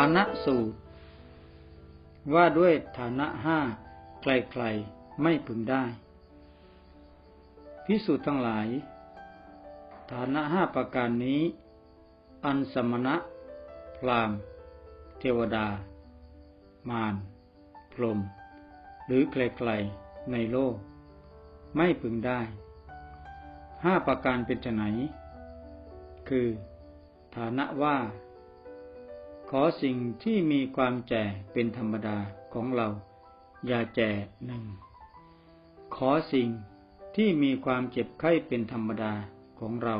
านะสูตร ว่าด้วยฐานะห้าใครๆไม่พึงได้ พิสูจน์ทั้งหลาย ฐานะห้าประการนี้ อันสมณะ พรามเทวดา มารพรม หรือใครๆในโลก ไม่พึงได้ห้าประการเป็นไนคือ ฐานะว่า ขอสิ่งที่มีความแจ่เป็นธรรมดาของเรา อย่าแจ่หนึ่ง ขอสิ่งที่มีความเจ็บไข้เป็นธรรมดาของเรา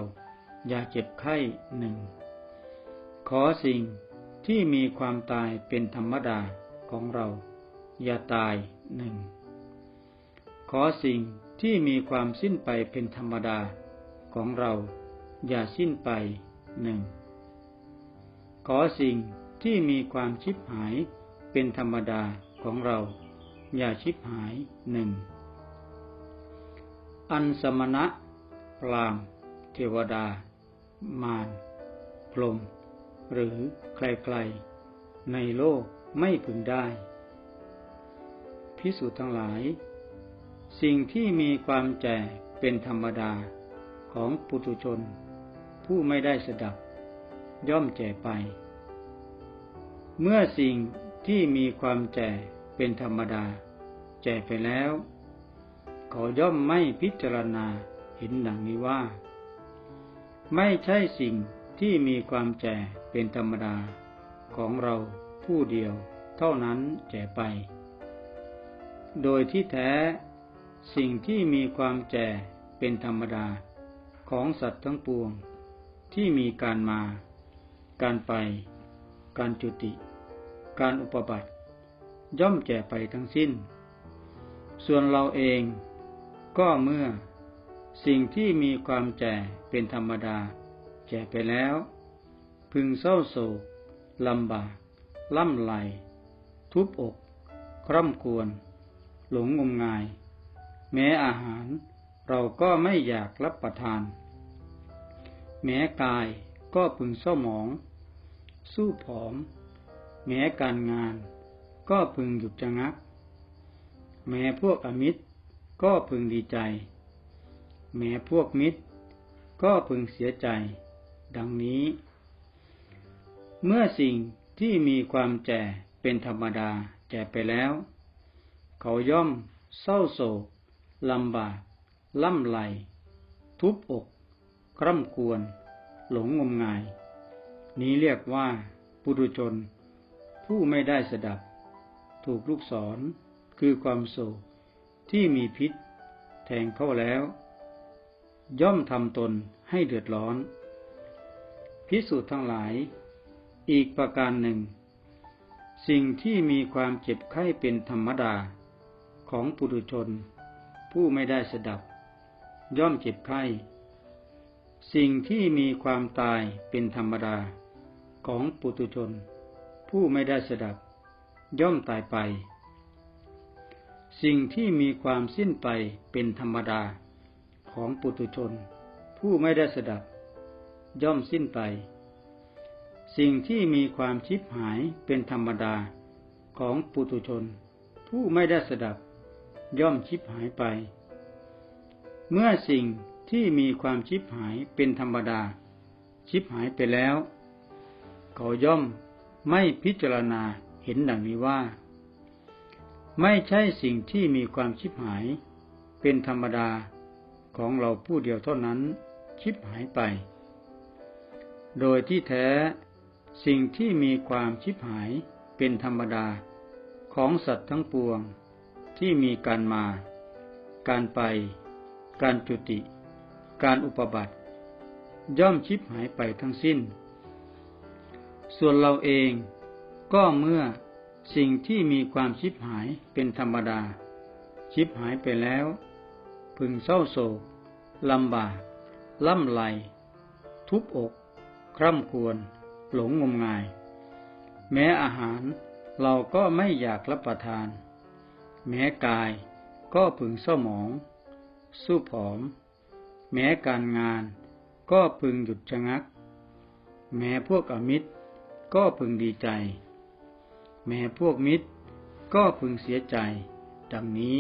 อย่าเจ็บไข้หนึ่ง ขอสิ่งที่มีความตายเป็นธรรมดาของเรา อย่าตายหนึ่ง ขอสิ่งที่มีความสิ้นไปเป็นธรรมดาของเรา อย่าสิ้นไปหนึ่ง ขอสิ่งที่มีความชิบหายเป็นธรรมดาของเรา อย่าชิบหายหนึ่ง อันสมณะพรามเทวดา มารพรมหรือใครๆ ในโลกไม่พึงได้ พิสูจน์ทั้งหลาย สิ่งที่มีความแจ่เป็นธรรมดาของปุถุชน ผู้ไม่ได้สดับ ย่อมแจ่ไป เมื่อสิ่งที่มีความแจ่เป็นธรรมดาแจ่ไปแล้วเขาย่อมไม่พิจารณาเห็นดังนี้ว่า ไม่ใช่สิ่งที่มีความแจ่เป็นธรรมดาของเราผู้เดียวเท่านั้นแจ่ไป โดยที่แท้ สิ่งที่มีความแจ่เป็นธรรมดาของสัตว์ทั้งปวงที่มีการมา การไป การจุติ การอุปบัติ ย่อมแจ่ไปทั้งสิ้น ส่วนเราเองก็เมื่อสิ่งที่มีความแจ่เป็นธรรมดา แจ่ไปแล้ว พึงเศร้าโศกลำบาก ล่ำไหล ทุบอก คร่ำควร หลงงมงาย แม้อาหารเราก็ไม่อยากรับประทาน แม้กาย ก็พึงเศร้าหมอง สู้ผอม แม้การงาน ก็พึงหยุดจะงัก แม้พวกอมิตร ก็พึงดีใจ แม้พวกมิตร ก็พึงเสียใจ ดังนี้ เมื่อสิ่งที่มีความแจ่เป็นธรรมดาแจ่ไปแล้ว เขาย่อมเศร้าโศกลำบาก ล่ำไหล ทุบอก คร่ำควร หลงงมงาย นี้เรียกว่าปุถุชน ผู้ไม่ได้สดับ ถูกลูกศรคือความโศกที่มีพิษ แทงเข้าแล้ว ย่อมทำตนให้เดือดร้อน พิสูจน์ทั้งหลาย อีกประการหนึ่ง สิ่งที่มีความเจ็บไข้เป็นธรรมดาของปุถุชน ผู้ไม่ได้สดับ ย่อมเจ็บไข้ สิ่งที่มีความตายเป็นธรรมดาของปุตุชน ผู้ไม่ได้สดับ ย่อมตายไป สิ่งที่มีความสิ้นไปเป็นธรรมดาของปุตุชน ผู้ไม่ได้สดับ ย่อมสิ้นไป สิ่งที่มีความชิบหายเป็นธรรมดาของปุตุชน ผู้ไม่ได้สดับ ย่อมชิบหายไป เมื่อสิ่ง ที่มีความชิบหายเป็นธรรมดา ชิบหายไปแล้ว เขาย่อมไม่พิจารณาเห็นดังนี้ว่า ไม่ใช่สิ่งที่มีความชิบหาย เป็นธรรมดาของเราผู้เดียวเท่านั้น ชิบหายไป โดยที่แท้ สิ่งที่มีความชิบหายเป็นธรรมดาของสัตว์ทั้งปวงที่มีการมา การไป การจุติ การอุปบัติ ย่อมชิบหายไปทั้งสิ้น ส่วนเราเองก็เมื่อสิ่งที่มีความชิบหายเป็นธรรมดา ชิบหายไปแล้ว พึงเศร้าโศกลำบาก ล่ำไหล ทุบอก คร่ำควร หลงงมงาย แม้อาหารเราก็ไม่อยากรับประทาน แม้กายก็พึงเศร้าหมอง สู้ผอม แม้การงานก็พึงหยุดชะงัก แม้พวกอมิตรก็พึงดีใจ แม้พวกมิตรก็พึงเสียใจ ดังนี้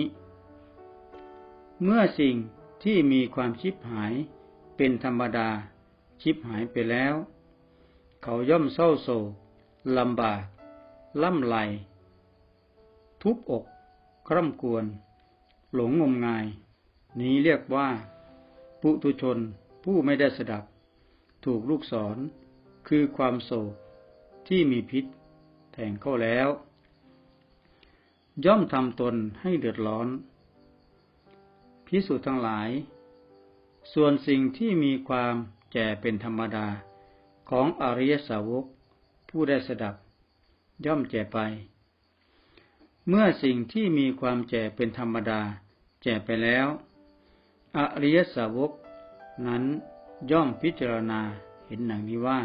เมื่อสิ่งที่มีความชิบหายเป็นธรรมดาชิบหายไปแล้ว เขาย่อมเศร้าโศกลำบาก ล่ำไหล ทุบอก คร่ำกวนหลงงมงาย นี้เรียกว่า ปุตุชนผู้ไม่ได้สดับ ถูกลูกศรคือความโศกที่มีพิษแทงเข้าแล้ว ย่อมทำตนให้เดือดร้อน พิสูจน์ทั้งหลาย ส่วนสิ่งที่มีความแก่เป็นธรรมดาของอริยสาวก ผู้ได้สดับ ย่อมแก่ไป เมื่อสิ่งที่มีความแก่เป็นธรรมดา แก่ไปแล้ว อริยสาวกนั้นย่อมพิจารณาเห็นหนังนี้ว่า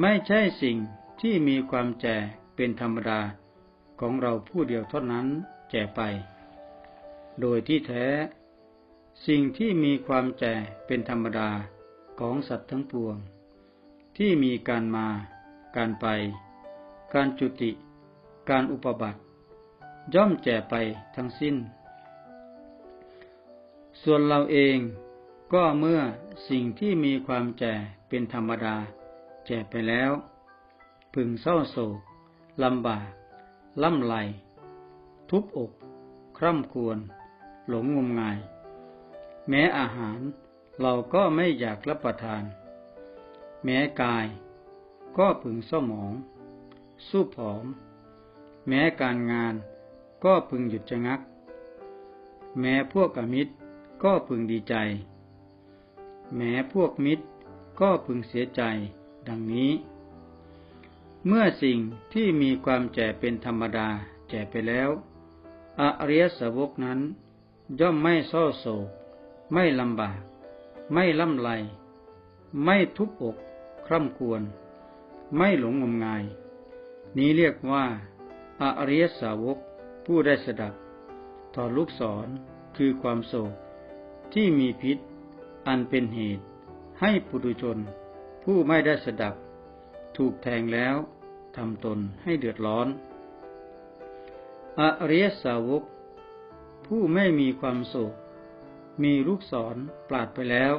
ไม่ใช่สิ่งที่มีความแก่เป็นธรรมดาของเราผู้เดียวเท่านั้นแก่ไป โดยที่แท้ สิ่งที่มีความแก่เป็นธรรมดาของสัตว์ทั้งปวง ที่มีการมา การไป การจุติ การอุปบัติ ย่อมแก่ไปทั้งสิ้น ส่วนเราเองก็เมื่อสิ่งที่มีความแก่เป็นธรรมดา แก่ไปแล้ว พึงเศร้าโศกลำบาก ล่ำไหล ทุบอก คร่ำควร หลงงมงาย แม้อาหารเราก็ไม่อยากรับประทาน แม้กาย ก็พึงเศร้าหมอง สู้ผอม แม้การงานก็พึงหยุดชะงัก แม้พวกอมิตร ก็พึงดีใจ แม้พวกมิตรก็พึงเสียใจ ดังนี้ เมื่อสิ่งที่มีความแก่เป็นธรรมดาแก่ไปแล้ว อริยสาวกนั้น ย่อมไม่เศร้าโศก ไม่ลำบาก ไม่ล่ำไร ไม่ทุบอก คร่ำควร ไม่หลงงมงาย นี้เรียกว่าอริยสาวกผู้ได้สดับ ต่อลูกศรคือความโศก ที่มีพิษ อันเป็นเหตุ ให้ปุถุชน ผู้ไม่ได้สดับ ถูกแทงแล้วทำตนให้เดือดร้อน อริยสาวก ผู้ไม่มีความโศก มีลูกศรปราดไปแล้ว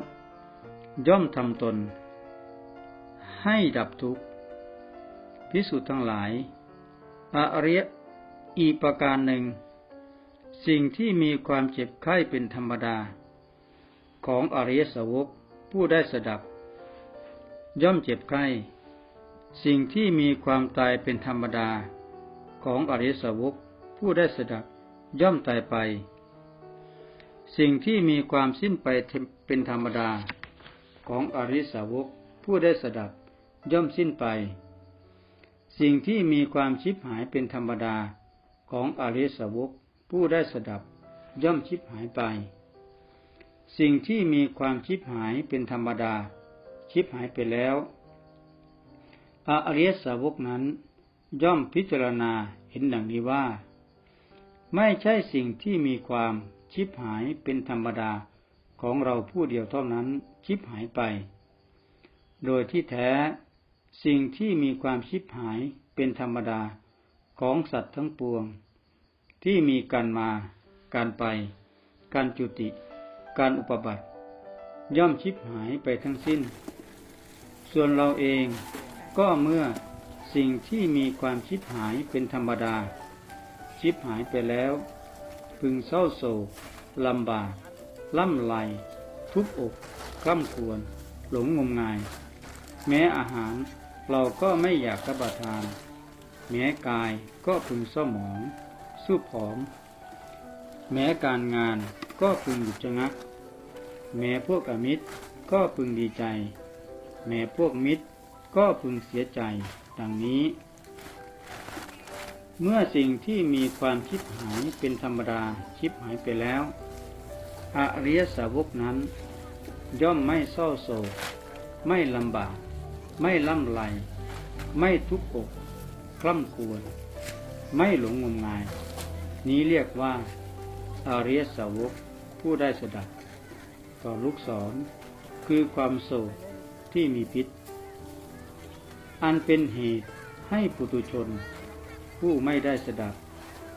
ย่อมทำตน ให้ดับทุกข์พิสุทั้งหลาย อริยอีประการหนึ่ง สิ่งที่มีความเจ็บไข้เป็นธรรมดา ของอริยสาวกผู้ได้สดับ ย่อมเจ็บไข้ สิ่งที่มีความตายเป็นธรรมดา ของอริยสาวกผู้ได้สดับ ย่อมตายไป สิ่งที่มีความสิ้นไปเป็นธรรมดา ของอริยสาวกผู้ได้สดับ ย่อมสิ้นไป สิ่งที่มีความชิบหายเป็นธรรมดา ของอริยสาวกผู้ได้สดับ ย่อมชิบหายไป สิ่งที่มีความชิบหายเป็นธรรมดา ชิบหายไปแล้วอริยสาวกนั้น ย่อมพิจารณาเห็นดังนี้ว่า ไม่ใช่สิ่งที่มีความชิบหายเป็นธรรมดาของเราผู้เดียวเท่านั้นชิบหายไป โดยที่แท้ สิ่งที่มีความชิบหายเป็นธรรมดาของสัตว์ทั้งปวง ที่มีการมา การไป การจุติ การอุปบัติ ย่อมชิบหายไปทั้งสิ้น ส่วนเราเองก็เมื่อสิ่งที่มีความชิบหายเป็นธรรมดา ชิบหายไปแล้ว พึงเศร้าโศกลำบาก ล่ำไหลทุบอกคร่ำควร หลงงมงาย แม้อาหารเราก็ไม่อยากรับประทาน แม้กายก็พึงเศร้าหมอง สู้ผอม แม้การงานก็พึงหยุดชะงัก แม้พวกอมิตรก็พึงดีใจ แม้พวกมิตรก็พึงเสียใจ ดังนี้ เมื่อสิ่งที่มีความชิบหายเป็นธรรมดาชิบหายไปแล้ว อริยสาวกนั้น ย่อมไม่เศร้าโศก ไม่ลำบาก ไม่ล่ำไหล ไม่ทุกข์อกคล่ำควร ไม่หลงงมงาย นี้เรียกว่า อริยสาวกผู้ได้สดับ ต่อลูกศร คือความโศกที่มีพิษ อันเป็นเหตุให้ปุตุชน ผู้ไม่ได้สดับ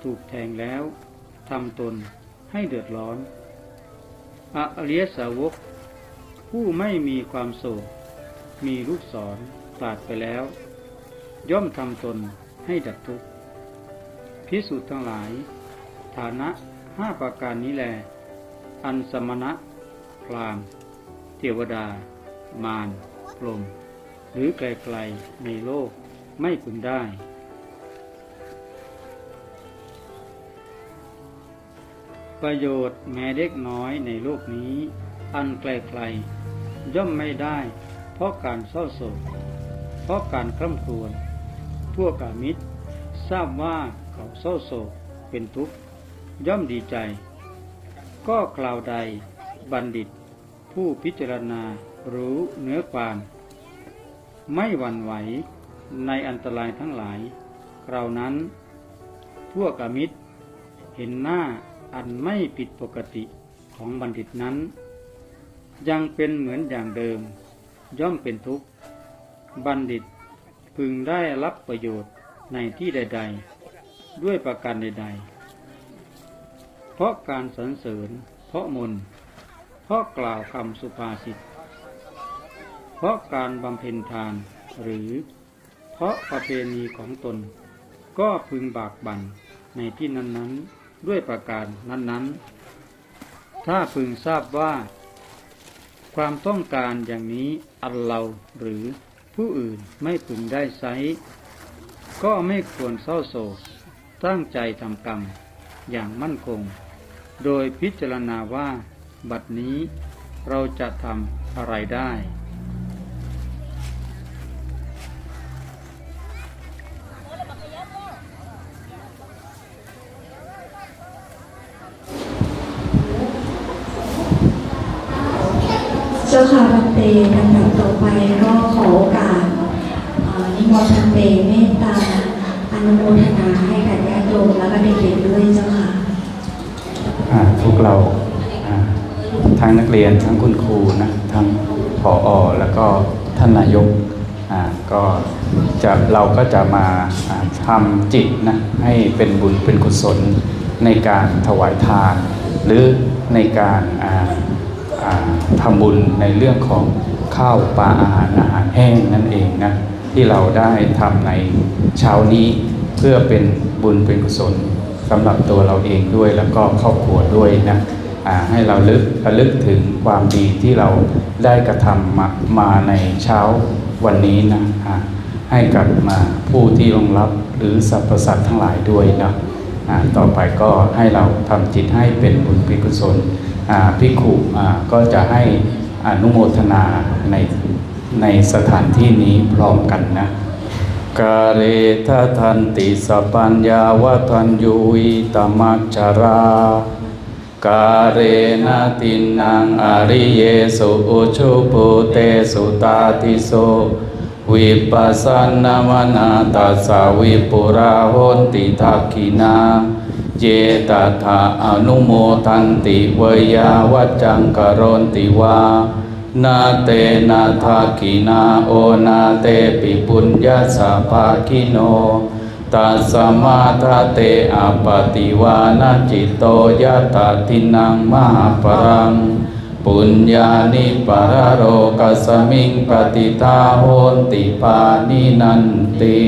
ถูกแทงแล้วทำตนให้เดือดร้อน อริยสาวก ผู้ไม่มีความโศก มีลูกศรปราดไปแล้ว ย่อมทำตนให้ดับทุกข์พิสูจน์ทั้งหลาย ฐานะห้าประการนี้แล อันสมณะ พรามเทวดา มารพรหมหรือไกลๆในโลกไม่พึงได้ ประโยชน์แม้เล็กน้อยในโลกนี้ อันไกลๆย่อมไม่ได้ เพราะการเศร้าโศก เพราะการคร่ำครวญพวกกามิตร ทราบว่าเขาเศร้าโศกเป็นทุกข์ย่อมดีใจ ก็กล่าวใดบัณฑิต ผู้พิจารณารู้เนื้อความ ไม่หวั่นไหวในอันตรายทั้งหลายครานั้น พวกอมิตร เห็นหน้าอันไม่ผิดปกติของบัณฑิตนั้น ยังเป็นเหมือนอย่างเดิม ย่อมเป็นทุกข์ บัณฑิตพึงได้รับประโยชน์ในที่ใด ๆ ด้วยประการใด ๆ เพราะการสรรเสริญ เพราะมนต์ เพราะกล่าวคำสุภาษิต เพราะการบำเพ็ญทานหรือเพราะประเพณีของตน ก็พึงบากบั่นในที่นั้นๆด้วยประการนั้นๆ ถ้าพึงทราบว่า ความต้องการอย่างนี้อันเราหรือผู้อื่นไม่พึงได้ไซก็ไม่ควรเศร้าโศกตั้งใจทำกรรมอย่างมั่นคง โดยพิจารณาว่า บัดนี้เราจะทำอะไรได้ เจ้าค่ะพันเตลำดับต่อไปก็ขอโอกาสเอ่อนิมนต์พันเตเมตตาอนุโมทนาให้กับญาติโยมและก็เด็กๆด้วยเจ้าค่ะอ่าพวกเราอ่า ทั้งนักเรียนทั้งคุณครูนะทั้งผออแล้วก็ท่านนายกอ่าก็จะเราก็จะมาทำจิตนะให้เป็นบุญเป็นกุศลในการถวายทาน หรือในการอ่าอ่าทำบุญในเรื่องของข้าวปลาอาหารอาหารแห้งนั่นเองนะที่เราได้ทำในเช้านี้เพื่อเป็นบุญเป็นกุศลสำหรับตัวเราเองด้วยแล้วก็ครอบครัวด้วยนะ ให้เราลึกระลึกถึงความดีที่เราได้กระทำมามาในเช้าวันนี้นะให้กับมาผู้ที่รองรับหรือสรรพสัตว์ทั้งหลายด้วยนะต่อไปก็ให้เราทำจิตให้เป็นบุญป็นกุศลพิขุก็จะให้อนุโมทนาในในสถานที่นี้พร้อมกันนะกาเรททันติสปัญญาวทันยุวิตมัจจารา กาเรนะตินังอริเยสุอุชุปุเตสุตาติโสวิปัสสนามนาตัสสะวิปุราหนติทักขินาเจตถาอนุโมทันติวยาวัจจังกรนติวานาเตนาทากินาโอนาเตปิปุญญาสาภาคิโน ตัสมาทาเตอปติวานาจิตโตยะตาทินังมหาปรัง ปุญญานิปรโรกัสมิงปฏิตาโหนติปานินันติ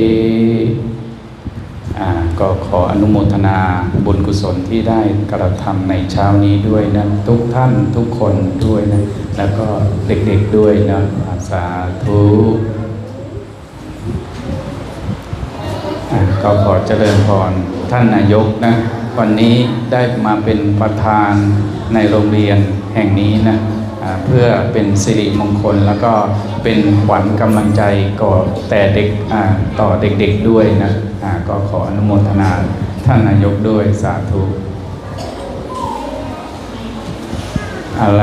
อ่าก็ขออนุโมทนาบุญกุศลที่ได้กระทำในเช้านี้ด้วยนะ ทุกท่านทุกคนด้วยนะ แล้วก็เด็กๆด้วยนะสาธุ อะ ก็ขอเจริญพรท่านนายกนะ วันนี้ได้มาเป็นประธานในโรงเรียนแห่งนี้นะเพื่อเป็นสิริมงคลแล้วก็เป็นขวัญกำลังใจก่อแต่เด็กต่อเด็กๆด้วยนะก็ขออนุโมทนาท่านนายกด้วยสาธุอาล